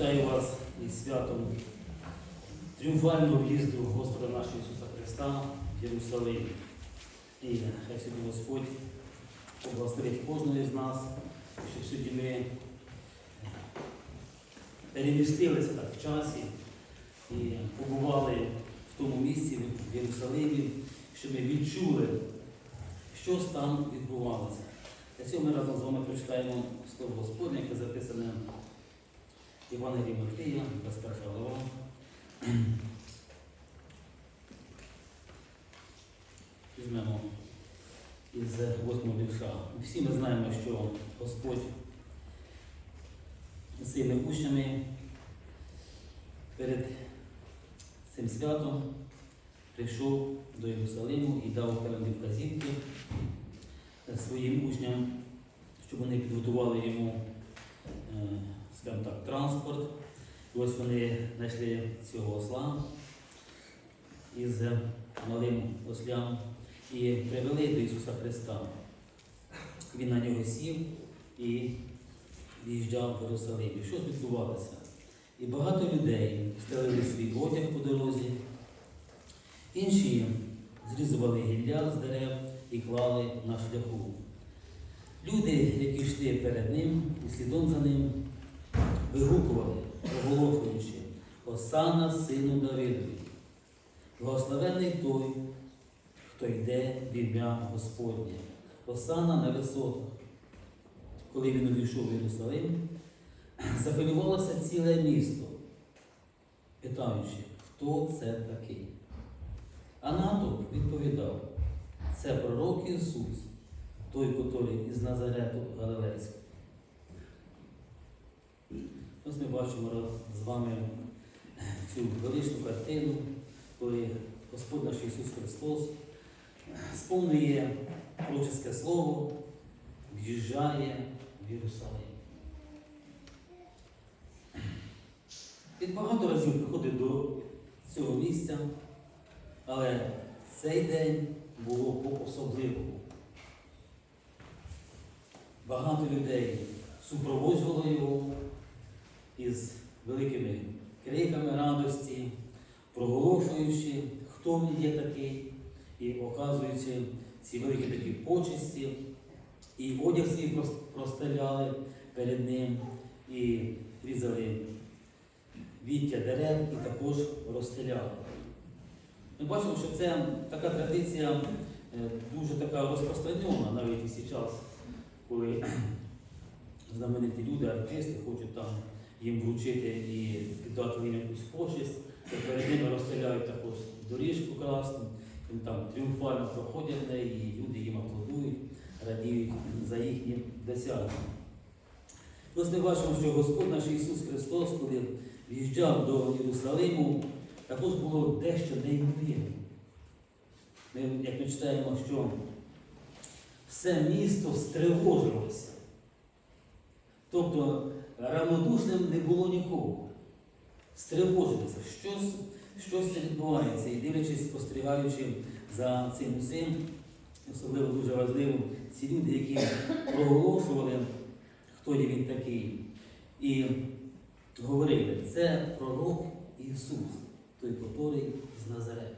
Вітаю вас із святом тріумфального в'їзду Господа нашого Ісуса Христа в Єрусалим. І хай сьогодні Господь поблагословить кожного з нас, щоб сьогодні ми перемістилися так в часі і побували в тому місці, в Єрусалимі, щоб ми відчули, що там відбувалося. Для цього ми разом з вами прочитаємо Слово Господнє, яке записане в Євангелії Матвія, 21 глава. Візьмемо із 8 вірша. Всі ми знаємо, що Господь цими учнями перед цим святом прийшов до Єрусалиму і дав певні вказівки своїм учням, щоб вони підготували йому, е, скажімо так, транспорт. І ось вони знайшли цього осла із малим ослям і привели до Ісуса Христа. Він на нього сів і в'їжджав в Єрусалим. Що відбувалося? І багато людей стелили свій одяг по дорозі, інші зрізували гілля з дерев і клали на шляху. Люди, які йшли перед ним і слідом за ним, вигукували, оголошуючи Осана сину Давидові, благословений той, хто йде в ім'я Господнє, Осана на висотах. Коли він увійшов в Єрусалим, захвилювалося ціле місто, питаючи, хто це такий. А натовп відповідав, це пророк Ісус, той, котрий із Назарету Галилейського. Ось ми бачимо з вами цю величну картину, коли Господь наш Ісус Христос сповнює пророчеське слово, в'їжджає в Єрусалим. Він багато разів приходив до цього місця, але цей день було по-особливому. Багато людей супроводжувало його із великими криками радості, проголошуючи, хто він є такий, і оказуючи ці великі такі почесті, і одяг свій простеляли перед ним, і різали віття дерев і також розстеляли. Ми бачимо, що це така традиція е, дуже така розпространена навіть і час, коли знамениті люди, артисти хочуть там їм вручити і віддати їм якусь почесть, перед ними розстріляють також доріжку красну, вони там тріумфально проходять неї, і люди їм аплодують, радіють за їхні досягнення. Ось ми бачимо, що Господь наш Ісус Христос, коли в'їжджав до Єрусалиму, також було дещо неймовірне. Ми, як ми читаємо, що все місто стривожилося. Тобто равнодушним не було нікого. Стривожилися, щось, щось це відбувається. І дивлячись, спостерігаючи за цим усім, особливо дуже важливо, ці люди, які проголошували, хто є він такий, і говорили, це пророк Ісус, той, котрий з Назарету.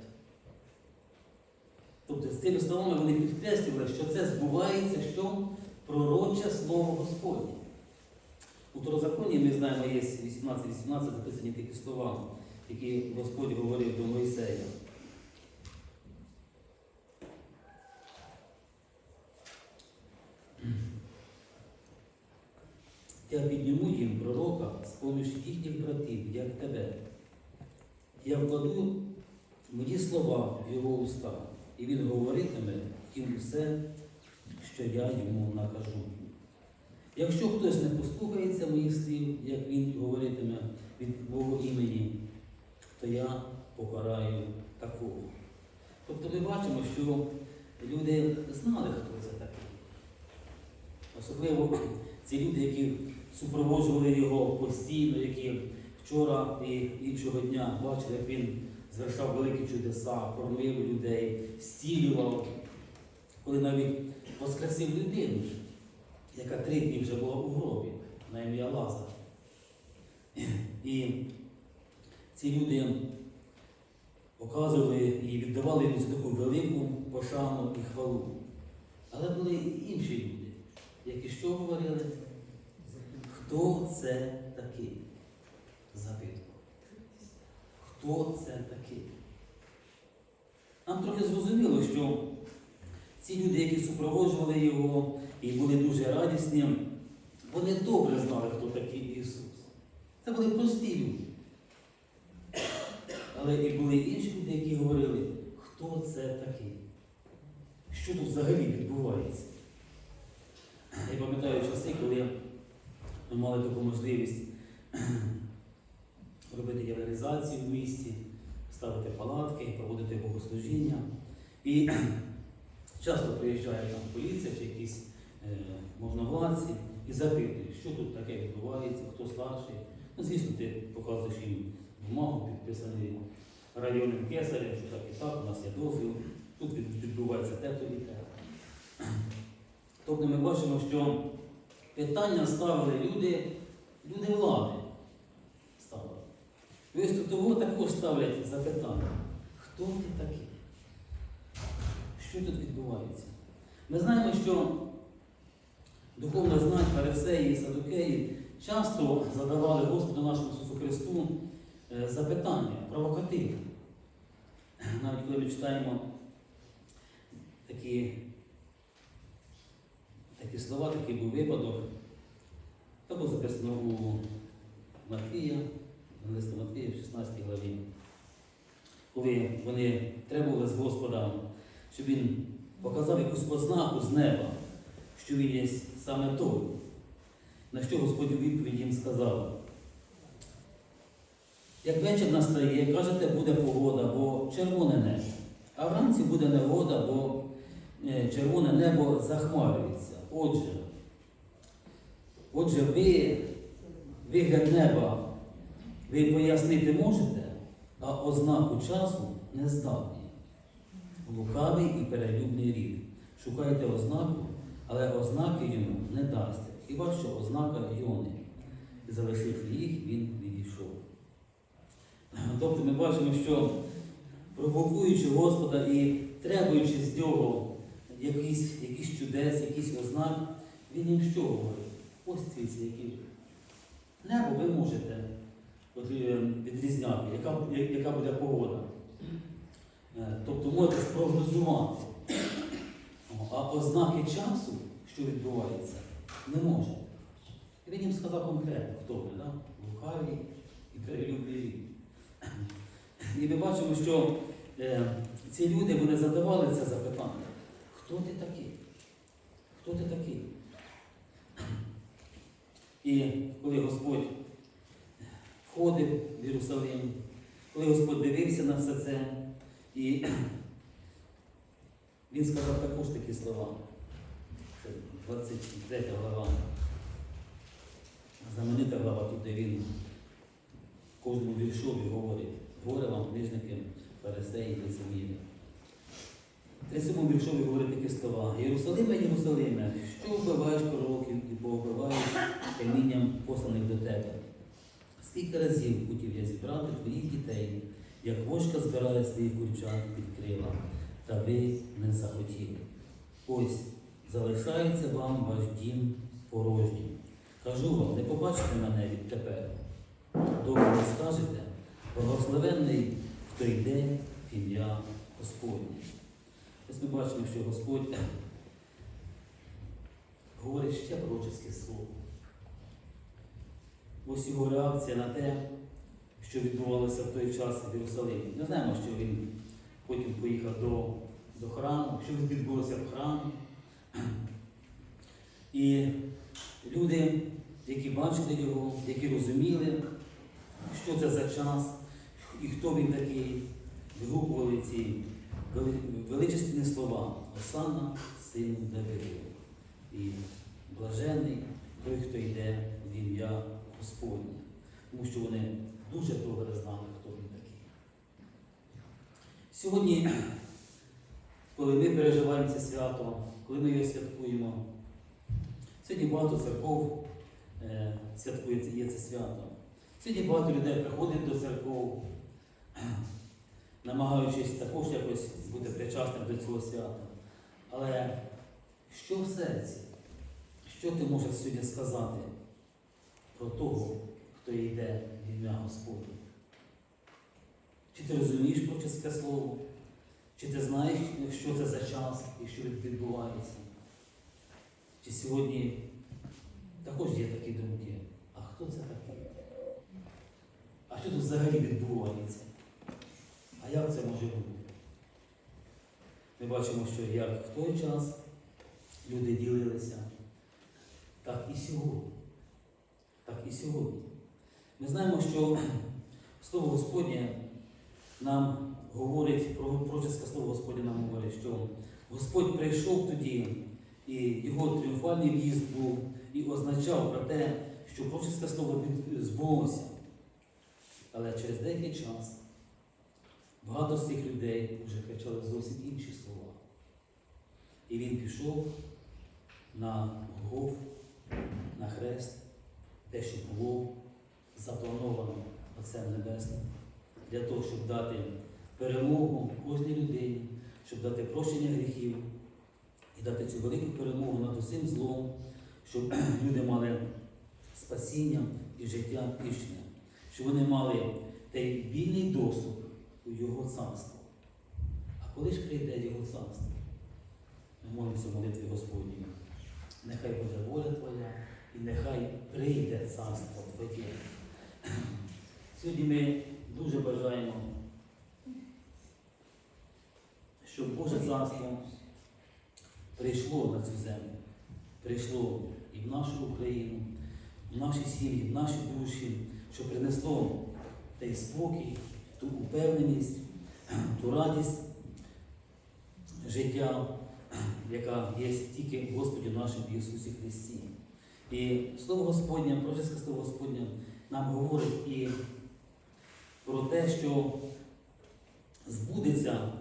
Тобто з цими словами вони підкреслювали, що це збувається, що пророче слово Господнє. У Второзаконні ми знаємо, є 18-18 записані такі слова, які Господь говорив до Мойсея. Я підніму їм пророка з-поміж їхніх братів, як тебе. Я вкладу мої слова в його уста, і він говоритиме їм все, що я йому накажу. Якщо хтось не послухається моїх слів, як він говоритиме від мого імені, то я покараю такого. Тобто ми бачимо, що люди знали, хто це такий. Особливо ці люди, які супроводжували його постійно, які вчора і іншого дня бачили, як він звершав великі чудеса, кормив людей, зцілював, коли навіть воскресив людину, яка три дні вже була у гробі на ім'я Лазар. І ці люди показували і віддавали йому таку велику пошану і хвалу. Але були і інші люди, які що говорили? Хто це такий? Запитував. Хто це такий? Нам трохи зрозуміло, що ці люди, які супроводжували його і були дуже радісні, вони добре знали, хто такий Ісус. Це були прості люди. Але і були інші люди, які говорили, хто це такий? Що тут взагалі відбувається? Я пам'ятаю часи, коли ми мали таку можливість робити євангелізацію в місті, ставити палатки, проводити богослужіння. І часто приїжджає там поліція чи якісь можновладці і запитують, що тут таке відбувається, хто старший. Ну, звісно, ти показуєш їм бумагу, підписаний районним кесарем, що так і так, у нас є дозвіл, тут відбувається те-то і те. Тобто ми бачимо, що питання ставили люди, люди влади ставили. І ось того також ставлять запитання. Хто ти такий? Що тут відбувається? Ми знаємо, що духовно знань фарисеї і садукеї часто задавали Господу нашому Ісусу Христу е, запитання, провокативні. Навіть коли ми читаємо такі, такі слова, такий був випадок, також записано у Матвія, листа Матвія в 16 главі, коли вони требували з Господа, щоб він показав якусь ознаку з неба, що саме той. На що Господь у відповідь їм сказав, як вечір настає, кажете, буде погода, бо червоне небо. А вранці буде негода, бо е, червоне небо захмарюється. Отже, отже, ви вигляд неба ви пояснити можете, а ознаку часу не здатні. Лукавий і перелюбний рід. Шукайте ознаку, але ознаки йому не дасте. Хіба що ознака Йони. І залишивши їх, він відійшов. Тобто ми бачимо, що провокуючи Господа і требуючи з нього якийсь, якийсь чудес, якийсь ознак, він їм що говорить? Ось дивіться, які небо ви можете е, відрізняти, яка, яка буде погода. Е, Тобто можете спрогнозувати. А ознаки часу, що відбувається, не може. І він їм сказав конкретно, хто ви, да? лукаві і перелюбливі. І ми бачимо, що е, ці люди вони задавали це запитання. Хто ти такий? Хто ти такий? І коли Господь входив в Єрусалим, коли Господь дивився на все це, і він сказав також такі слова. Це 23 глава. Знаменита глава, тут де він кожному віршові говорить, горе вам, книжники, фарисеї, лицеміри. 37 віршові говорить такі слова. Єрусалиме, Єрусалиме, що вбиваєш пророків і повбиваєш камінням посланих до тебе? Скільки разів хотів я зібрати твоїх дітей, як вошка збирає своїх курчат під крила, та ви не захотіли. Ось залишається вам ваш дім порожнім. Кажу вам, не побачите мене відтепер. Доки не скажете, благословенний, хто йде в ім'я Господнє. Ось ми бачимо, що Господь говорить ще пророчеське слово. Ось його реакція на те, що відбувалося в той час в Єрусалимі. Ми знаємо, що він потім поїхав до, до храму, що відбулося в храмі. І люди, які бачили його, які розуміли, що це за час і хто він такий, вигукували ці вели- величественні слова Осана, сину Давиду. І блажений той, хто йде в ім'я Господнє. Тому що вони дуже добре знали. Сьогодні, коли ми переживаємо це свято, коли ми його святкуємо, сьогодні багато церков е, святкує є це свято. Сьогодні багато людей приходять до церков, намагаючись також якось бути причасним до цього свята. Але що в серці? Що ти можеш сьогодні сказати про того, хто йде в ім'я Господне? Чи ти розумієш проческе слово? Чи ти знаєш, що це за час і що відбувається? Чи сьогодні також є такі думки? А хто це такий? А що тут взагалі відбувається? А як це може бути? Ми бачимо, що як в той час люди ділилися, так і сьогодні. Так і сьогодні. Ми знаємо, що Слово Господнє нам говорить, про проческе слово Господнє нам говорить, що Господь прийшов тоді, і його тріумфальний в'їзд був і означав про те, що проческе слово збулося. Але через деякий час багато з цих людей вже кричали зовсім інші слова. І він пішов на Голгоф, на хрест, те, що було заплановано Отцем Небесним, для того, щоб дати перемогу кожній людині, щоб дати прощення гріхів і дати цю велику перемогу над усім злом, щоб люди мали спасіння і життя вічне, щоб вони мали той вільний доступ у Його царство. А коли ж прийде Його царство? Ми молимося молитві Господній. Нехай буде воля Твоя і нехай прийде царство Твоє. Сьогодні ми дуже бажаємо, щоб Боже царство прийшло на цю землю, прийшло і в нашу Україну, в наші сім'ї, в наші душі, щоб принесло той спокій, ту упевненість, ту радість життя, яка є тільки в Господі нашому Ісусі Христі. І Слово Господнє, проческе Слово Господнє нам говорить і про те, що збудеться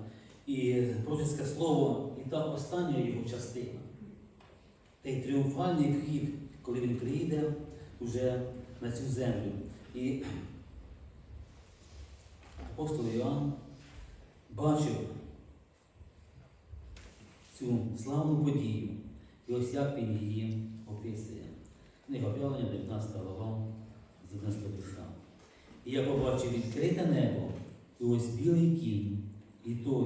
і проческе слово, і та остання його частина. Той тріумфальний вхід, коли він приїде вже на цю землю. І апостол Іоанн бачив цю славну подію. І ось як він її описує. Книга об'явлення, 19 глава, з 11 вірша. І я побачив відкрите небо, і ось білий кінь, і той,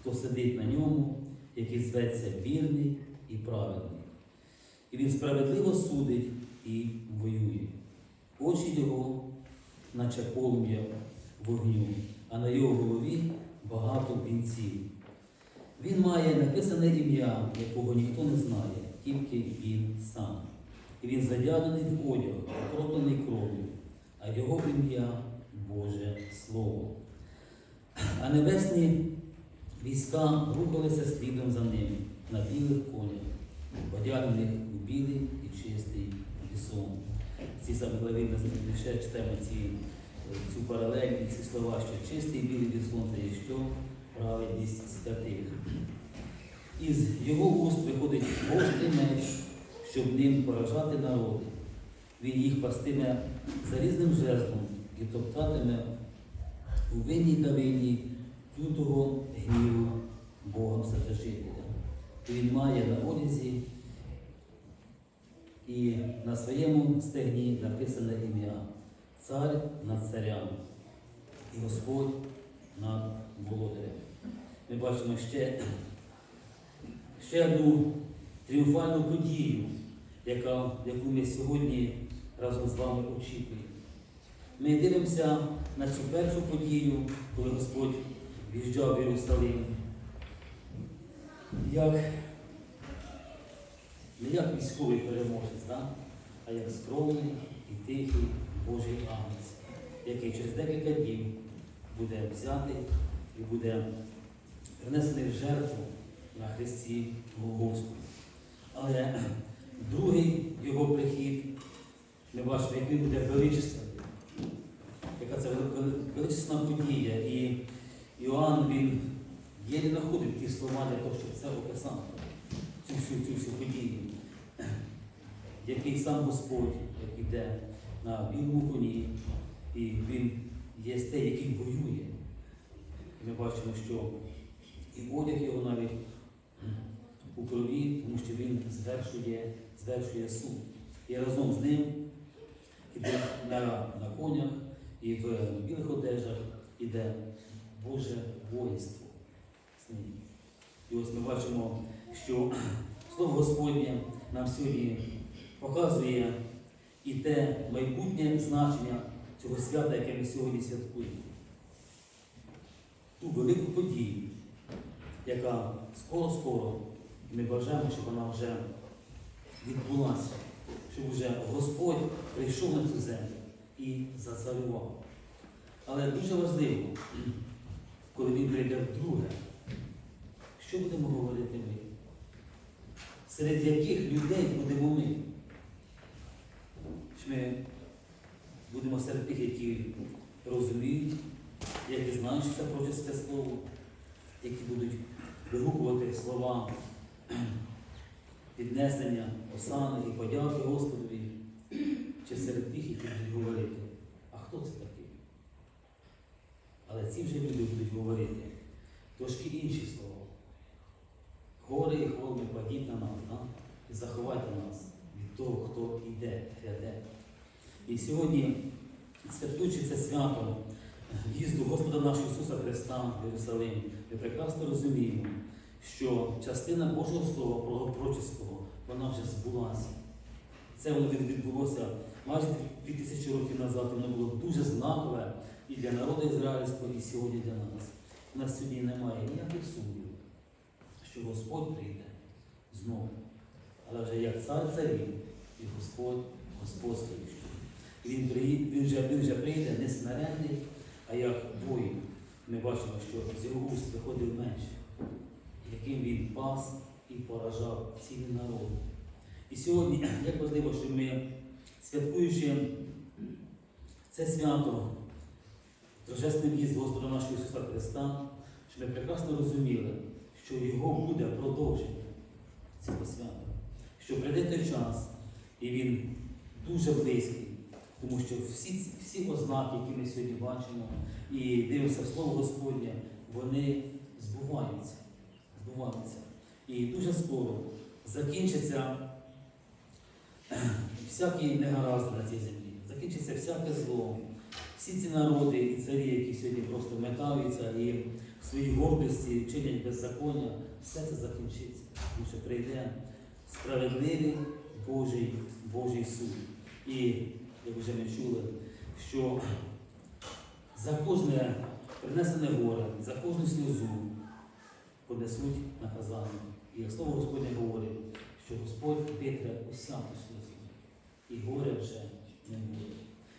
хто сидить на ньому, який зветься вірний і праведний. І він справедливо судить і воює. Очі його, наче полум'я вогню, а на його голові багато вінців. Він має написане ім'я, якого ніхто не знає, тільки він сам. І він задягнений в одяг, окроплений кров'ю, а його ім'я Боже Слово. А небесні війська рухалися слідом за ним на білих конях, одягнених у білий і чистий вісон. Ці самі главі ми ще читаємо ці, цю паралель і ці слова, що чистий білий вісон це є що праведність святих. Із його уст виходить гострий меч, щоб ним поражати народи. Він їх пастиме залізним жезлом і топтатиме у винній давині лютого гніву Бога Вседержителя. Він має на одязі і на своєму стегні написане ім'я Цар над царями і Господь над володарем. Ми бачимо ще, ще одну тріумфальну подію, яка, яку ми сьогодні разом з вами очікуємо. Ми дивимося на цю першу подію, коли Господь в'їжджав в Єрусалим. Як, не як військовий переможець, да? а як скромний і тихий Божий ангел, який через декілька днів буде взятий і буде принесений в жертву на Христі Голгофському. Але другий його прихід, ми бачимо, як він буде величественний, яка це вели- величезна подія. І Іоанн він єлі знаходить ті слова для того, щоб це описати, цю всю, цю всю подію, який сам Господь, як іде на білому коні, і він є те, який воює. І ми бачимо, що і одяг його навіть у крові, тому що він звершує, звершує суд. І разом з ним іде на, на конях і в білих одежах іде Боже воїнство з ним. І ось ми бачимо, що Слово Господнє нам сьогодні показує і те майбутнє значення цього свята, яке ми сьогодні святкуємо. Ту велику подію, яка скоро-скоро, ми бажаємо, щоб вона вже відбулася, щоб вже Господь прийшов на цю землю і зацарював. Але дуже важливо, коли він прийде вдруге, що будемо говорити ми? Серед яких людей будемо ми? Чи ми будемо серед тих, які розуміють, які знають, що це прочисте слово, які будуть вигукувати слова піднесення, осани і подяки Господові, чи серед тих, які будуть говорити, а хто це такий? Але ці вже люди будуть говорити трошки інші слова. Гори і холми падіть на нас, да? і заховайте нас від того, хто йде, гряде. І сьогодні, святкуючи це свято, в'їзду Господа нашого Ісуса Христа в Єрусалим, ми прекрасно розуміємо, що частина Божого Слова пророческого, вона вже збулася. Це відбулося майже дві тисячі років назад, воно було дуже знакове і для народу ізраїльського, і сьогодні для нас. У нас сьогодні немає ніяких сумнівів, що Господь прийде знову. Але вже як цар царів і Господь господствуючий. І Він, він, вже, він вже прийде не смиренний, а як воїн. Ми бачимо, що з його уст виходив меч, яким він пас і поражав цілі народи. І сьогодні, як важливо, що ми, святкуючи це свято, торжественний в'їзд Господа нашого Ісуса Христа, щоб ми прекрасно розуміли, що його буде продовження цього свята. Що прийде той час, і він дуже близький, тому що всі, всі ознаки, які ми сьогодні бачимо, і дивимося в Слово Господнє, вони збуваються. збуваються. І дуже скоро закінчиться всякі негаразди на цій землі, закінчиться всяке зло. Всі ці народи і царі, які сьогодні просто метаються і в своїй гордості чинять беззаконня, все це закінчиться, тому що прийде справедливий Божий, Божий суд. І, як вже ми чули, що за кожне принесене горе, за кожну сльозу понесуть наказання. І як слово Господнє говорить, що Господь витре усяку сльозу, і горя вже не буде.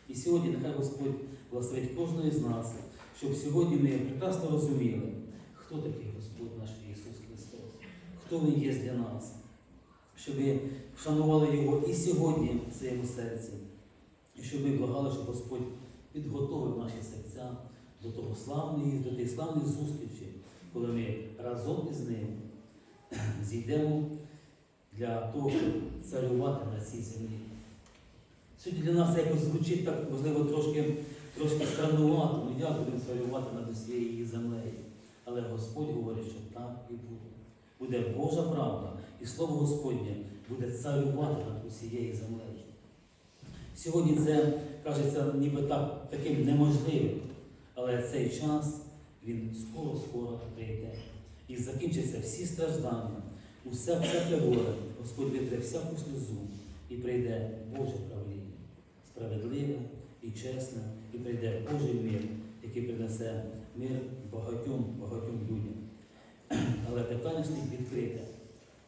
І сьогодні нехай Господь благословить кожного з нас, щоб сьогодні ми прекрасно розуміли, хто такий Господь наш Ісус Христос, хто Він є для нас, щоб ми вшанували Його і сьогодні в своєму серці, і щоб ми благали, щоб Господь підготовив наші серця до того славної, до тієї славної зустрічі, коли ми разом із ним зійдемо для того, щоб царювати на цій землі. Сьогодні для нас якось звучить так, можливо, трошки, трошки страннувато, ну як будемо царювати над усією землею. Але Господь говорить, що так і буде. Буде Божа правда, і Слово Господнє буде царювати над усією землею. Сьогодні це кажеться ніби так, таким неможливим, але цей час він скоро-скоро прийде. І закінчаться всі страждання, усе всяке горе, Господь витре всяку сльозу і прийде Боже правління, справедливе і чесне, і прийде Божий мир, який принесе мир багатьом, багатьом людям. Але питання стоїть відкрите.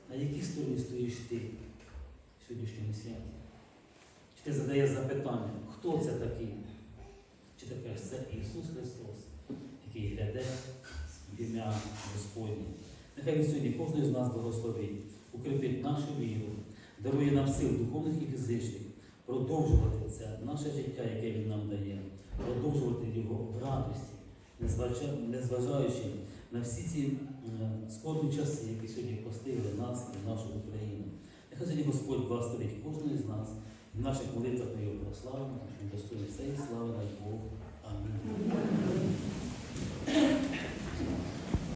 На якій стороні стоїш ти в сьогоднішньому святі? Чи ти задаєш запитання, хто це такий? Чи ти кажеш, це Ісус Христос, який гляде в ім'я Господнє. Нехай Він сьогодні кожен з нас благословить, укріпить нашу віру, дарує нам сил духовних і фізичних, продовжувати це наше життя, яке Він нам дає, продовжувати його в радості, незважаючи на всі ці е, скорбні часи, які сьогодні постигли нас і нашу Україну. Нехай сьогодні Господь благословить кожного з нас, в наших молитвах ми його прославимо, що він достойний цієї слави наш Бог.